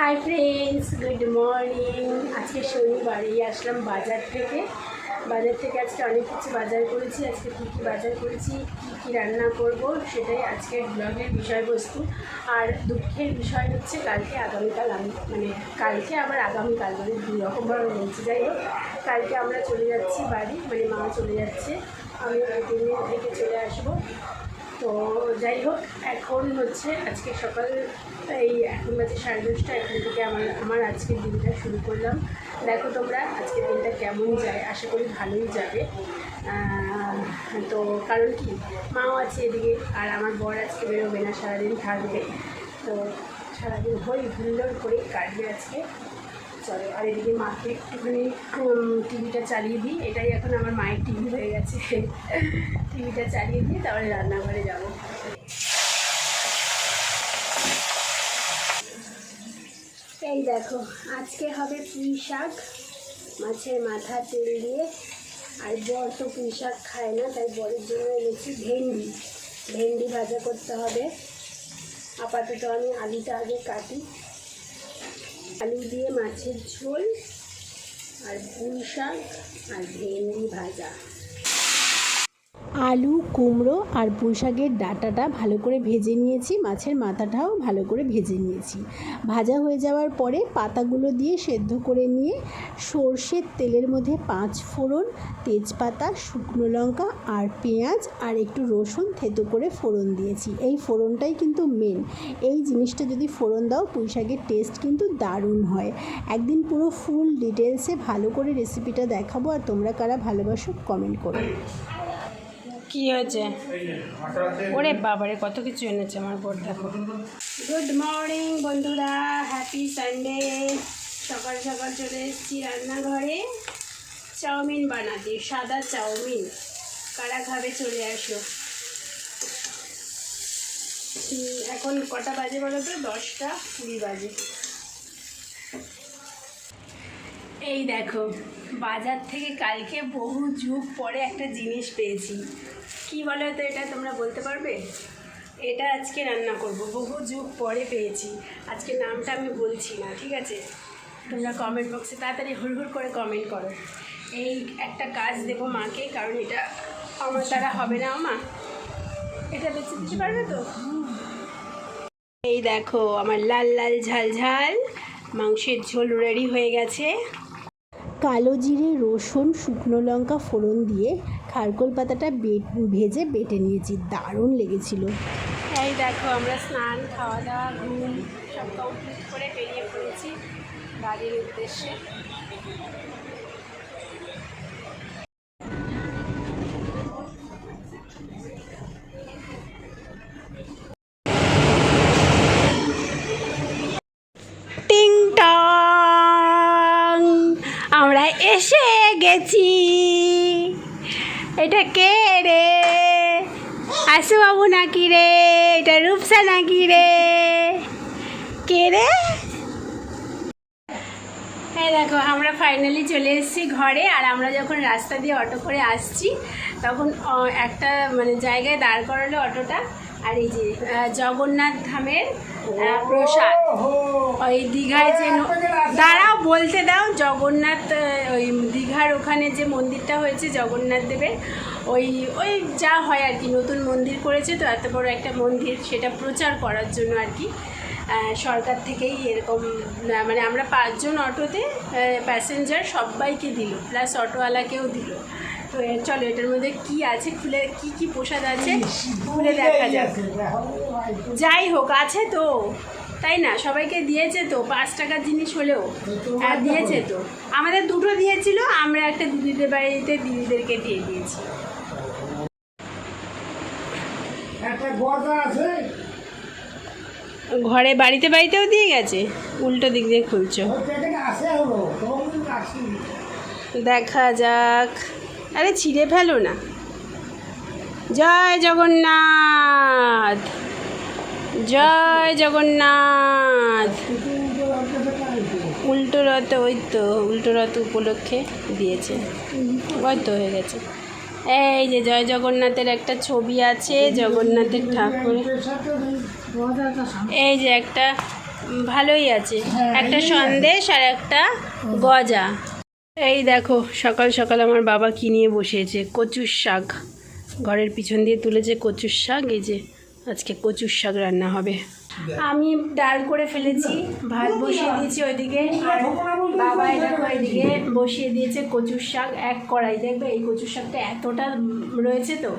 Hi friends good morning আজকে শনিবার আসলাম বাজার থেকে। বাজার থেকে আজকে অনেক কিছু বাজার করেছি। আজকে কী কী বাজার করেছি, কী কী রান্না করব সেটাই আজকের ব্লগের বিষয়বস্তু। আর দুঃখের বিষয় হচ্ছে কালকে আগামীকাল আমি মানে কালকে আবার আগামীকাল মানে দুই রকমভাবে বলছি। যাই হোক, কালকে আমরা চলে যাচ্ছি বাড়ি মানে মা চলে যাচ্ছে। আমি তিন দিন থেকে চলে আসব। তো যাই হোক, এখন হচ্ছে আজকে সকাল, এই এখন বাজে সাড়ে দশটা, এখন থেকে আমার আমার আজকের দিনটা শুরু করলাম। দেখো তোমরা আজকের দিনটা কেমন যায়, আশা করি ভালোই যাবে। তো কারণ কি, মাও আছে এদিকে, আর আমার বর আজকে বেরোবে না, সারাদিন থাকবে। তো সারাদিন হই হুল্লোড় করেই কাটবে আজকে। চলো। আর এদিকে মাকে একটুখানি টিভিটা চালিয়ে দিই। এটাই এখন আমার মায়ের টিভি হয়ে গেছে। টিভিটা চালিয়ে দিয়ে তারপরে রান্নাঘরে যাব। এই দেখো, আজকে হবে পুঁই শাক। মাছের মাথা তেল দিয়ে। আর বর তো পুঁই শাক খায় না, তাই বরের জন্য এনেছি ভেন্ডি। ভেন্ডি ভাজা করতে হবে। আপাতত আমি আলুটা আগে কাটি। আলু দিয়ে মাছের ঝোল আর পুঁই শাক আর ভেন্ডি ভাজা। আলু, কুমড়ো আর পুঁইশাকের ডাঁটাটা ভালো করে ভেজে নিয়েছি। মাছের মাথাটাও ভালো করে ভেজে নিয়েছি। ভাজা হয়ে যাওয়ার পরে পাতাগুলো দিয়ে সেদ্ধ করে নিয়ে সর্ষের তেলের মধ্যে পাঁচ ফোড়ন, তেজপাতা, শুকনো লঙ্কা আর পেঁয়াজ আর একটু রসুন থেতো করে ফোড়ন দিয়েছি। এই ফোড়নটাই কিন্তু মেন এই জিনিসটা যদি ফোড়ন দাও, পুঁইশাকের টেস্ট কিন্তু দারুণ হয়। একদিন পুরো ফুল ডিটেলসে ভালো করে রেসিপিটা দেখাবো আর তোমরা কারা ভালোবাসো কমেন্ট করো। কি হয়েছে? ওরে বাবারে, কত কিছু এনেছে আমার বর, দেখো। গুড মর্নিং বন্ধুরা হ্যাপি সানডে সকাল সকাল চলে এসেছি রান্নাঘরে। চাউমিন বানাতে, সাদা চাউমিন। কারা খাবে চলে আসো। এখন কটা বাজে বলো তো? দশটা কুড়ি বাজে। এই দেখো, বাজার থেকে কালকে বহু যুগ পরে একটা জিনিস পেয়েছি। কি বলো তো এটা তোমরা বলতে পারবে? এটা আজকে রান্না করব, বহু যুগ পরে পেয়েছি। আজকে নামটা আমি বলছি না, ঠিক আছে? তোমরা কমেন্ট বক্সে তাড়াতাড়ি হুড়হুড় করে কমেন্ট করো। এই একটা কাজ দেবো মাকে, কারণ এটা আমার দ্বারা হবে না মা এটা বেঁচে দিতে পারবে তো? এই দেখো, আমার লাল লাল ঝাল ঝাল, মাংসের ঝোল রেডি হয়ে গেছে। কালো জিরে, রসুন, শুকনো লঙ্কা ফোড়ন দিয়ে খারকোল পাতাটা ভেজে বেটে নিয়েছি। দারুণ লেগেছিল। এই দেখো, আমরা স্নান খাওয়া দাওয়া ঘুম, সব কমপ্লিট করে বেরিয়ে পড়েছি বাড়ির উদ্দেশ্যে। গেছি এটা কে রে? আসু বাবু নাকি রে? এটা রূপসা নাকি রে? কে রে? হ্যাঁ দেখো, আমরা ফাইনালি চলে এসেছি ঘরে আর আমরা যখন রাস্তা দিয়ে অটো করে আসছি, তখন একটা মানে জায়গায় দাঁড় করালো অটোটা। আর এই যে জগন্নাথ ধামের প্রসাদ। ওই দীঘায় যে দাঁড়াও, বলতে দাও, জগন্নাথ ওই দীঘার ওখানে যে মন্দিরটা হয়েছে, জগন্নাথ দেবের, ওই ওই যা হয় আর কি, নতুন মন্দির করেছে তো, এত বড় একটা মন্দির, সেটা প্রচার করার জন্য আর কি সরকার থেকেই এরকম মানে আমরা পাঁচজন অটোতে প্যাসেঞ্জার সবাইকে দিল প্লাস অটোওয়ালাকেও দিল। তো চলো এটার মধ্যে কি আছে? খুলে কি কি প্রসাদ আছে? খুলে দেখা যাক। যাই হোক আছে তো। তাই না? সবাইকে দিয়েছে তো পাঁচ টাকার জিনিস হলেও। হ্যাঁ দিয়েছে তো। আমাদের দুটো দিয়েছিল আমরা একটা দিদিদের বাড়িতে দিদিদেরকে দিয়ে দিয়েছি। একটা ঘরে বাড়িতে বাড়িতেও দিয়ে গেছে? উল্টো দিক দিয়ে খুলছো। দেখা যাক। আরে ছিঁড়ে ফেলো না। জয় জগন্নাথ। জয় জগন্নাথ। উল্টো রথ ওই তো, উল্টো রথ উপলক্ষে দিয়েছে। ওই তো হয়ে গেছে। এই যে জয় জগন্নাথের একটা ছবি আছে, জগন্নাথের ঠাকুর। এই যে একটা ভালোই আছে। একটা সন্দেশ আর একটা গজা। এই দেখো সকাল সকাল আমার বাবা কি নিয়ে বসেছে কচুর শাক। ঘরের পিছন দিয়ে তুলেছে কচুর শাক এই যে আজকে কচুর শাক রান্না হবে। আমি ডাল করে ফেলেছি ভাত বসিয়ে দিয়েছি ওইদিকে। আর বাবা দেখো এদিকে বসিয়ে দিয়েছে কচুর শাক এক কড়াই। দেখবে এই কচুর শাকটা এতটা রয়েছে তো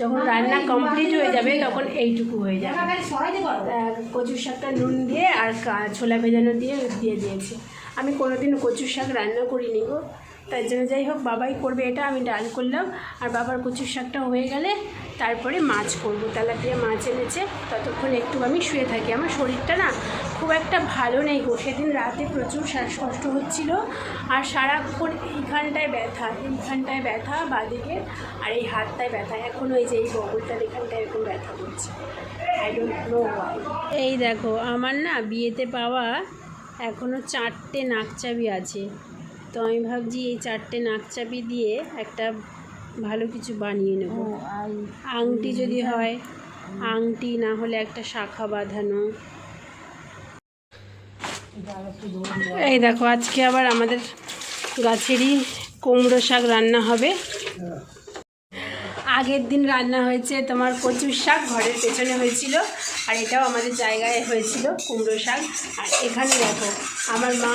যখন রান্না কমপ্লিট হয়ে যাবে তখন এইটুকু হয়ে যাবে। কচুর শাকটা নুন দিয়ে আর ছোলা ভেজানো দিয়ে দিয়ে দিয়েছি। আমি কোনোদিন কচুর শাক রান্না করিনি গো। তার জন্য যাই হোক, বাবাই করবে এটা, আমি ডাল করলাম। আর বাবার কচুর শাকটা হয়ে গেলে তারপরে মাছ করব। তেলাপিয়া মাছ এনেছে, ততক্ষণ একটু আমি শুয়ে থাকি। আমার শরীরটা না খুব একটা ভালো নেই গো। সেদিন রাতে প্রচুর শ্বাসকষ্ট হচ্ছিল, আর সারাক্ষণ এইখানটায় ব্যথা এইখানটায় ব্যথা বাদিকে আর এই হাতটায় ব্যথা। এখন ওই যে এই বগলটার এখানটায় এরকম ব্যথা করছে। আই ডোন্ট নো এই দেখো, আমার না বিয়েতে পাওয়া এখনও চারটে নাকচাবি আছে। তো আমি ভাবছি এই চারটে নাকচাবি দিয়ে একটা ভালো কিছু বানিয়ে নেব। আংটি যদি হয় আংটি না হলে একটা শাখা বাঁধানো। এই দেখো আজকে আবার আমাদের গাছেরই কুমড়ো শাক রান্না হবে। আগের দিন রান্না হয়েছে তোমার কচুর শাক ঘরের পেছনে হয়েছিল আর এটাও আমাদের জায়গায় হয়েছিল কুমড়ো শাক। আর এখানে দেখো আমার মা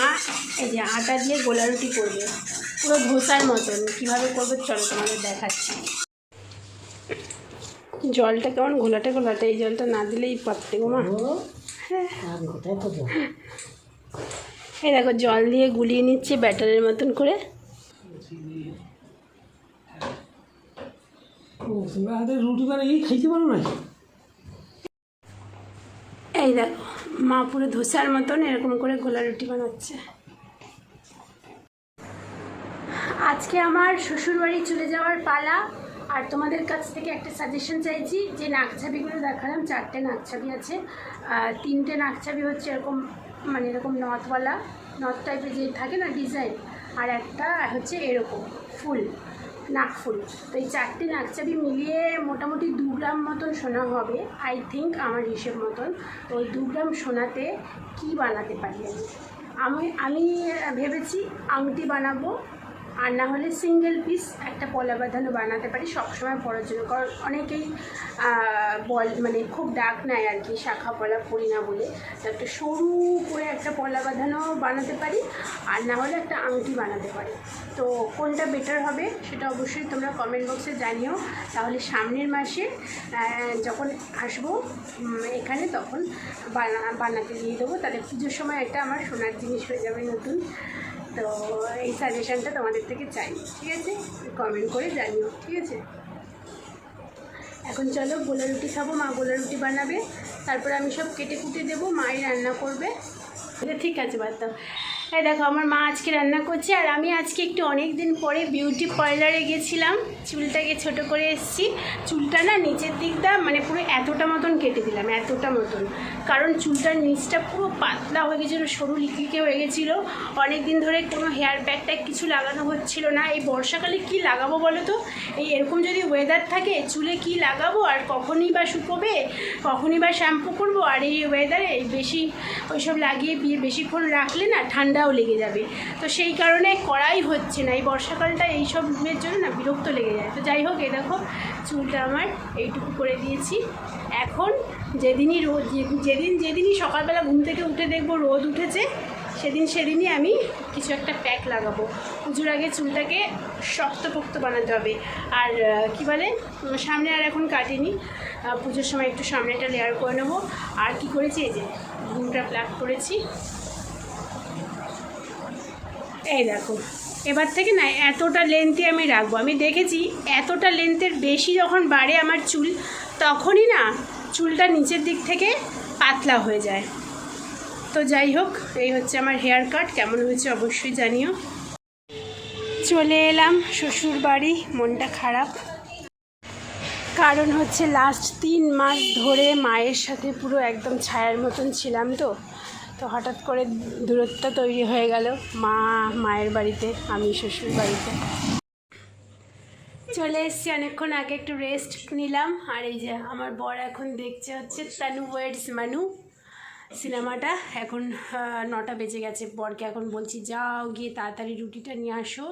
এই যে আটা দিয়ে গোলা রুটি করবে পুরো ধোসার মতন। কীভাবে করবে চলো তোমাদের দেখাচ্ছি। জলটা কেমন ঘোলাটে ঘোলাটে এই জলটা না দিলেই পারতে গো মা। এই দেখো জল দিয়ে গুলিয়ে নিচ্ছে ব্যাটারের মতন করে। রুটি না এই দেখো, মা পুরো ধোসার মতন এরকম করে গোলা রুটি বানাচ্ছে। আজকে আমার শ্বশুরবাড়ি চলে যাওয়ার পালা, আর তোমাদের কাছ থেকে একটা সাজেশন চাইছি, যে নাকছাবিগুলো দেখালাম, চারটে নাকছাবি আছে। তিনটে নাকছাবি হচ্ছে এরকম মানে এরকম নথওয়ালা, নথ টাইপের যে থাকে না ডিজাইন আর একটা হচ্ছে এরকম, ফুল। নাকফুল তো এই চারটে নাকচাবি মিলিয়ে মোটামুটি দু গ্রাম মতন সোনা হবে আই থিঙ্ক আমার হিসেব মতন। তো ওই দু গ্রাম সোনাতে কি বানাতে পারি আমি? আমি আমি ভেবেছি আংটি বানাবো আর না হলে সিঙ্গেল পিস একটা পলা বাঁধানো বানাতে পারি, সবসময় পরার জন্য। কারণ অনেকেই বল মানে খুব ডাক নেয় আর কি, শাখা পলা পরি না বলে। একটা সরু করে একটা পলা বাঁধানো বানাতে পারি, আর না হলে একটা আংটি বানাতে পারি। তো কোনটা বেটার হবে সেটা অবশ্যই তোমরা কমেন্ট বক্সে জানিও। তাহলে সামনের মাসে যখন আসব এখানে তখন বানা, বানাতে দিয়ে দেবো। তাহলে পুজোর সময় একটা আমার সোনার জিনিস হয়ে যাবে নতুন। তো এই সাজেশানটা তোমাদের থেকে চাই, ঠিক আছে? কমেন্ট করে জানিও, ঠিক আছে? এখন চলো গোলা রুটি খাব, মা গোলা রুটি বানাবে। তারপরে আমি সব কেটে কুটে দেবো, মাই রান্না করবে। এটা ঠিক আছে, বাদ এই দেখো, আমার মা আজকে রান্না করছে, আর আমি আজকে একটু অনেক দিন পরে বিউটি পার্লারে গেছিলাম। চুলটাকে ছোট করে এসেছি। চুলটা না নিচের দিকটা মানে পুরো এতটা মতন কেটে দিলাম, এতটা মতন। কারণ চুলটার নিচটা পুরো পাতলা হয়ে গেছিল, সরু লিকলিকে হয়ে গেছিল। অনেক দিন ধরে কোনো হেয়ার ট্যাক কিছু লাগানো হচ্ছিল না। এই বর্ষাকালে কি লাগাবো বলো তো? এই এরকম যদি ওয়েদার থাকে, চুলে কি লাগাবো? আর কখনই বা শুকোবে? কখনই বা শ্যাম্পু করব? আর এই ওয়েদারে বেশি ওইসব লাগিয়ে বিয়ে বেশিক্ষণ রাখলে না ঠান্ডাও লেগে যাবে। তো সেই কারণে করাই হচ্ছে না। এই বর্ষাকালটা এইসবের জন্য না বিরক্ত লেগে যায়। তো যাই হোক, এ দেখো, চুলটা আমার এইটুকু করে দিয়েছি। এখন যেদিনই রোদ যেদিন যেদিনই সকালবেলা ঘুম থেকে উঠে দেখব রোদ উঠেছে, সেদিন সেদিনই আমি কিছু একটা প্যাক লাগাবো। পুজোর আগে চুলটাকে শক্তপোক্ত বানাতে হবে। আর কি বলে? সামনে আর এখন কাটিনি। পুজোর সময় একটু সামনেটা লেয়ার করে নেব। আর কি করেছি? এই যে ঘুমটা প্লাক করেছি। এই দেখো, এবার থেকে না এতটা লেন্থে আমি রাখব। আমি দেখেছি এতটা লেন্থের বেশি যখন বাড়ে আমার চুল, তখনই না চুলটা নিচের দিক থেকে পাতলা হয়ে যায়। তো যাই হোক, এই হচ্ছে আমার হেয়ার কাট কেমন হয়েছে অবশ্যই জানিও। চলে এলাম শ্বশুর বাড়ি, মনটা খারাপ। কারণ হচ্ছে লাস্ট তিন মাস ধরে মায়ের সাথে পুরো একদম ছায়ার মতন ছিলাম তো। তো হঠাৎ করে দূরত্ব তৈরি হয়ে গেল মা, মায়ের বাড়িতে, আমি শ্বশুর বাড়িতে। চলে এসছি, অনেকক্ষণ আগে একটু রেস্ট নিলাম। আর এই যে আমার বর এখন দেখছে হচ্ছে তানু ওয়েডস মানু সিনেমাটা এখন নটা বেজে গেছে। বরকে এখন বলছি, যাও গিয়ে তাড়াতাড়ি রুটিটা নিয়ে আসো।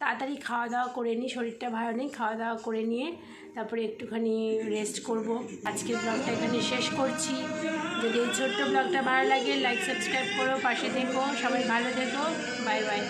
তাড়াতাড়ি খাওয়া দাওয়া করে নিই শরীরটা ভালো নেই, খাওয়া দাওয়া করে নিয়ে তারপরে একটুখানি রেস্ট করব। আজকের ব্লগটা এখানে শেষ করছি। যদি এই ছোট্ট ব্লগটা ভালো লাগে লাইক সাবস্ক্রাইব করো, পাশে দেখো সবাই ভালো থেকো। Bye bye